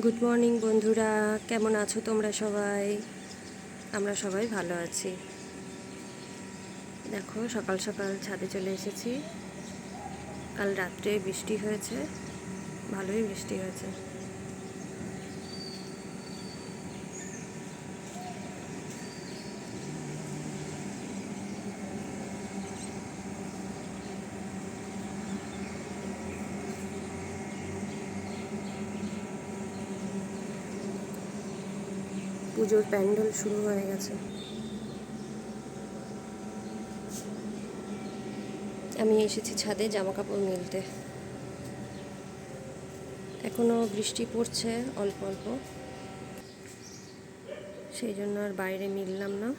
Good morning বন্ধুরা। কেমন আছো তোমরা সবাই? আমরা সবাই ভালো আছি। দেখো, সকাল সকাল ছাদে চলে এসেছি। কাল রাত্রে বৃষ্টি হয়েছে। ভালোই বৃষ্টি হয়েছে। পুজোর প্যান্ডেল শুরু হয়ে গেছে। আমি এসেছি ছাদে জামা কাপড় মিলতে। এখনও বৃষ্টি পড়ছে, অল্প অল্প। সেই জন্য আর বাইরে মিললাম না।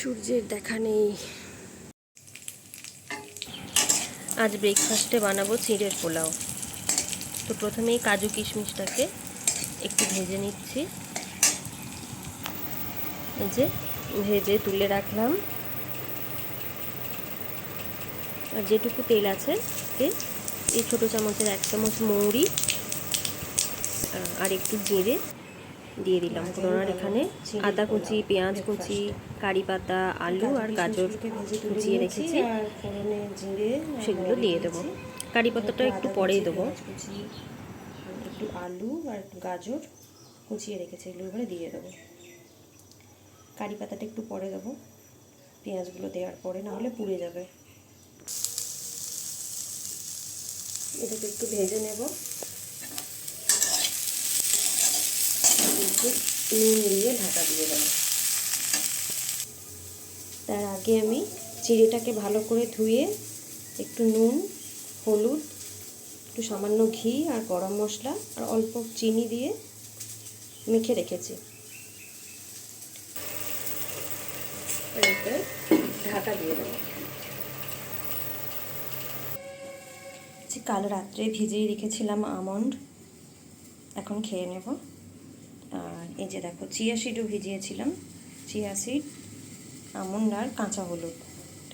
সূর্যের দেখা নেই। আজ ব্রেকফাস্টে বানাবো চিড়ের পোলাও। তো প্রথমেই কাজু কিশমিশটাকে একটু ভেজে নিচ্ছি। এই যে ভেজে তুলে রাখলাম। আর যেটুকু তেল আছে এই ছোটো চামচের এক চামচ মৌরি আর একটু জিরে দিয়ে দিলাম। ফোড়নার এখানে আদা কুচি পেঁয়াজ কুচি কারি পাতা আলু আর গাজর কুচিয়ে রেখেছি। সেগুলো দিয়ে দেবো। কারি পাতাটা একটু পরেই দেবো। একটু আলু আর গাজর কুচিয়ে রেখেছি এগুলো এবারে দিয়ে দেবো। কারি পাতাটা একটু পরে দেবো। পেঁয়াজগুলো দেওয়ার পরে না হলে পুড়ে যাবে। এটাকে একটু ভেজে নেব। একটু নুন দিয়ে ঢাকা দিয়ে দেবো। তার আগে আমি চিড়েটাকে ভালো করে ধুয়ে একটু নুন, হলুদ, একটু সামান্য ঘি আর গরম মশলা আর অল্প চিনি দিয়ে মেখে রেখেছি। ঢাকা দিয়ে দেবো। কাল রাত্রে ভিজিয়ে রেখেছিলাম আমন্ড, এখন খেয়ে নেব। আর এই যে দেখো, চিয়া সিডও ভিজিয়েছিলাম। চিয়া সিড আমন্ড আর কাঁচা হলুদ।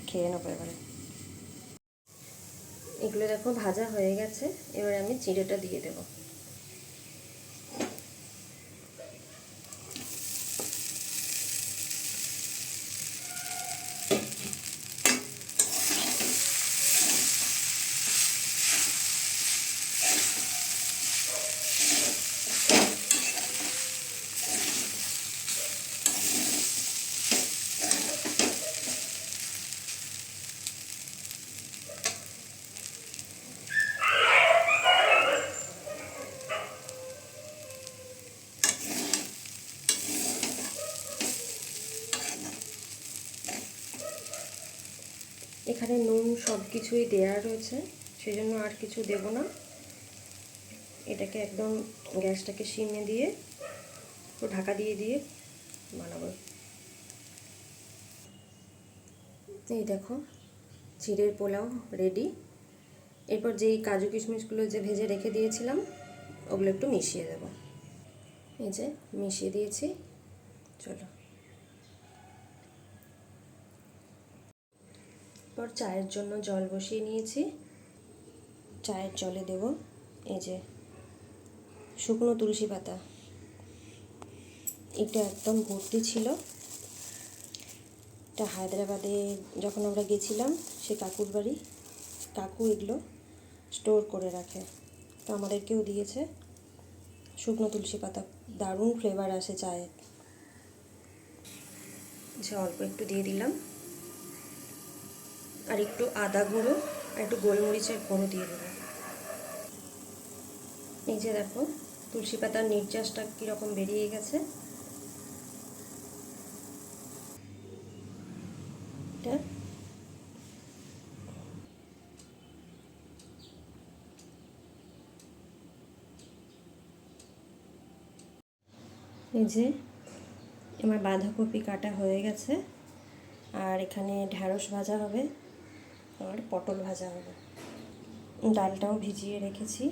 খেয়ে নেব এবারে। এগুলো দেখো ভাজা হয়ে গেছে। এবারে আমি চিড়েটা দিয়ে দেবো। এখানে নুন সব কিছুই দেয়া রয়েছে সেই জন্য আর কিছু দেব না। এটাকে একদম গ্যাসটাকে সিমে দিয়ে ঢাকা দিয়ে দিয়ে বানাবো। এই দেখো চিড়ের পোলাও রেডি এরপর যেই কাজু কিশমিশগুলো যে ভেজে রেখে দিয়েছিলাম, ওগুলো একটু মিশিয়ে দেব। এই যে, মিশিয়ে দিয়েছি। চলো। পর চায়ের জন্য জল বসিয়ে নিয়েছি। চায়ের জলে দেব এই যে শুকনো তুলসী পাতা। এটা একদম ভর্তি ছিল। এটা হায়দ্রাবাদে যখন আমরা গেছিলাম, সে কাকুর বাড়ি। কাকু এগুলো স্টোর করে রাখে। তো আমাদেরকেও দিয়েছে। শুকনো তুলসী পাতা, দারুণ ফ্লেভার আসে চায়ে। অল্প একটু দিয়ে দিলাম। আর একটু আদা গুঁড়ো আর একটু গোলমরিচের গুঁড়ো দিয়ে দেবো। এই যে দেখো, তুলসী পাতার নির্যাসটা কীরকম বেরিয়ে গেছে। এটা এই যে আমার বাঁধাকপি কাটা হয়ে গেছে, আর এখানে ঢ্যাঁড়স ভাজা হবে। আর পটল ভাজা হবে। ডালটাও ভিজিয়ে রেখেছি।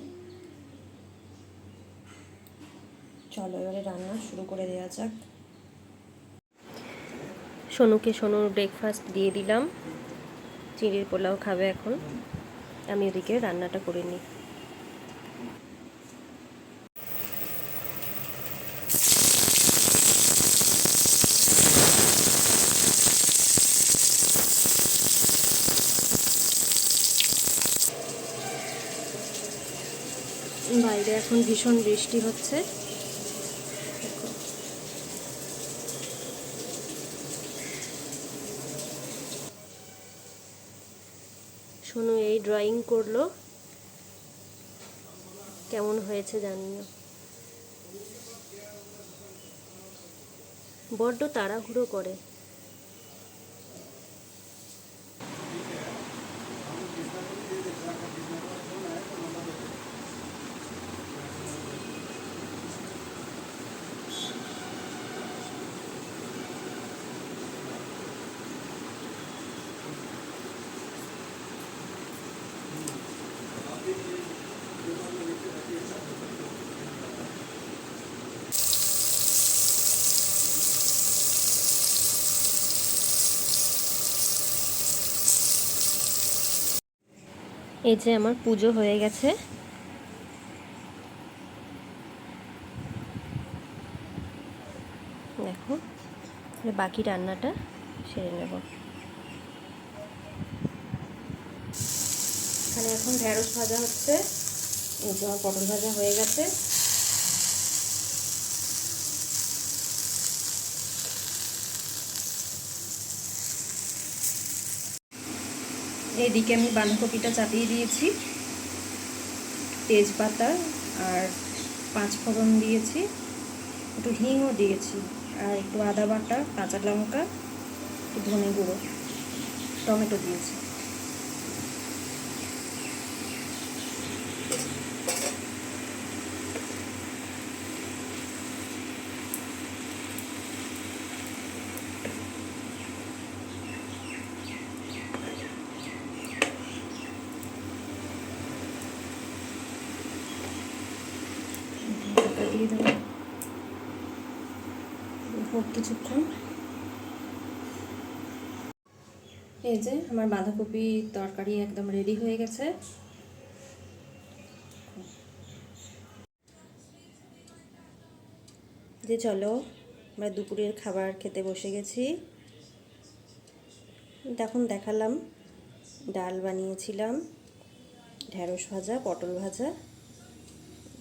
চলো, এবারে রান্না শুরু করে দেওয়া যাক। সোনুকে সোনুর ব্রেকফাস্ট দিয়ে দিলাম। চিড়ির পোলাও খাবে এখন। আমি ওদিকে রান্নাটা করে নিই। বাইরে এখন ভীষণ বৃষ্টি হচ্ছে। শোনো, এই ড্রয়িং করল। কেমন হয়েছে জানি না বড্ড তাড়াহুড়ো করে। এই যে আমার পুজো হয়ে গেছে। দেখো বাকি রান্নাটা সেরে নেব। এখানে এখন ঢেঁড়স ভাজা হচ্ছে, এই যে আমার পটল ভাজা হয়ে গেছে। এইদিকে আমি বাঁধাকপিটা চাপিয়ে দিয়েছি। তেজপাতা আর পাঁচ ফোড়ন দিয়েছি। একটু হিংও দিয়েছি আর একটু আদা বাটা, কাঁচা লঙ্কা, একটু ধনে গুঁড়ো, টমেটো দিয়েছি। দিয়ে দেবো। কিছুক্ষণ। এই যে আমার বাঁধাকপি তরকারি একদম রেডি হয়ে গেছে। যে চলো, আমরা দুপুরের খাবার খেতে বসে গেছি। তখন দেখালাম, ডাল বানিয়েছিলাম ঢ্যাঁড়স ভাজা, পটল ভাজা,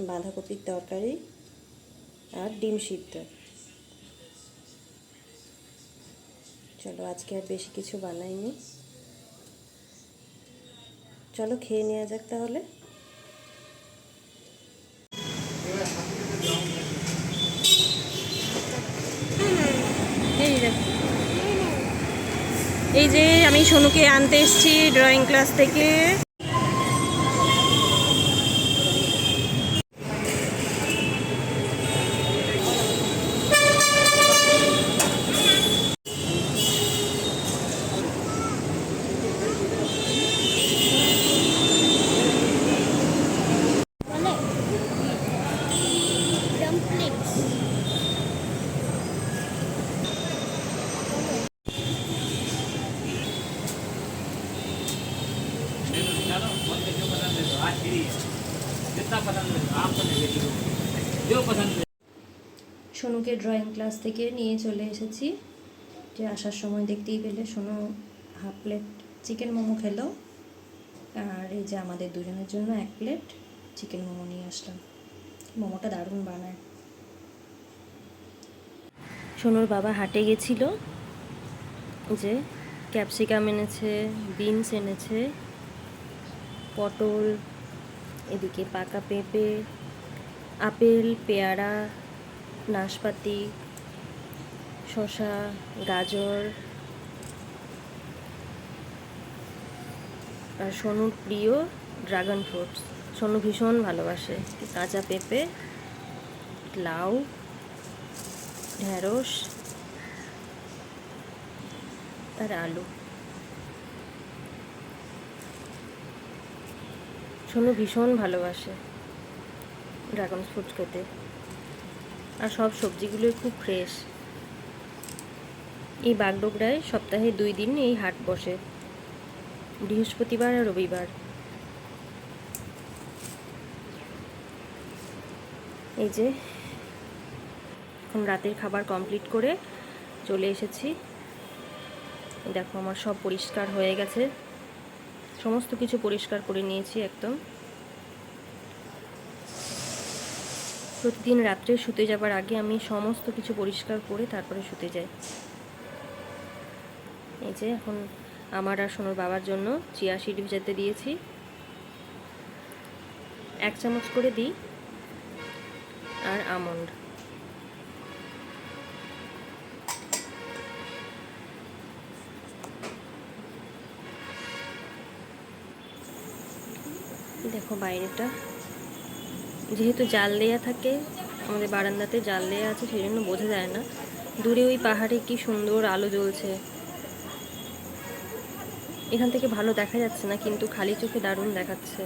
বাঁধাকপির তরকারি। আর ডিম সিদ্ধ। চলো, আজকে আর বেশি কিছু বানাইনি। চলো, খেয়ে নেওয়া যাক তাহলে। এই যে আমি সোনুকে আনতে এসেছি ড্রয়িং ক্লাস থেকে। সোনুকে ড্রয়িং ক্লাস থেকে নিয়ে চলে এসেছি। যে আসার সময় দেখতেই পেলে Sonu half plate chicken momo খেলো। আর এই যে আমাদের দুজনের জন্য এক প্লেট চিকেন মোমো নিয়ে আসলাম। মোমোটা দারুণ বানায়। সোনুর বাবা হাটে গেছিল যে ক্যাপসিকাম এনেছে বিনস এনেছে, পটল, এদিকে পাকা পেঁপে, আপেল, পেয়ারা নাশপাতি, শসা, গাজর, আর সোনুর প্রিয় ড্রাগন ফ্রুটস। সোনু ভীষণ ভালোবাসে। কাঁচা পেঁপে, লাউ ঢ্যাঁড়স আর আলু। সোনু ভীষণ ভালোবাসে ড্রাগন ফ্রুট খেতে। আর সব সবজিগুলোই খুব ফ্রেশ এই বাগডোগরায় সপ্তাহে দুই দিন এই হাট বসে। বৃহস্পতিবার আর রবিবার। এই যে, এখন রাতের খাবার কমপ্লিট করে চলে এসেছি। দেখো আমার সব পরিষ্কার হয়ে গেছে। সমস্ত কিছু পরিষ্কার করে নিয়েছি একদম। প্রতিদিন রাত্রে শুতে যাবার আগে আমি সমস্ত কিছু পরিষ্কার করে তারপরে শুতে যাই। এই যে এখন আমার আর সোনুর বাবার জন্য চিয়া সিড ভেজাতে দিয়েছি। এক চামচ করে দিই। আর আমন্ড। দেখো বাইরেটা। যেহেতু জাল দেয়া থাকে, আমাদের বারান্দাতে জাল দেয়া আছে, সেই জন্য বোঝা যায় না। দূরে ওই পাহাড়ে কি সুন্দর আলো জ্বলছে। এখান থেকে ভালো দেখা যাচ্ছে না, কিন্তু খালি চোখে দারুণ দেখাচ্ছে।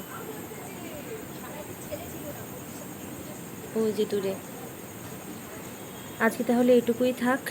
ওই যে দূরে। আজকে তাহলে এটুকুই থাক।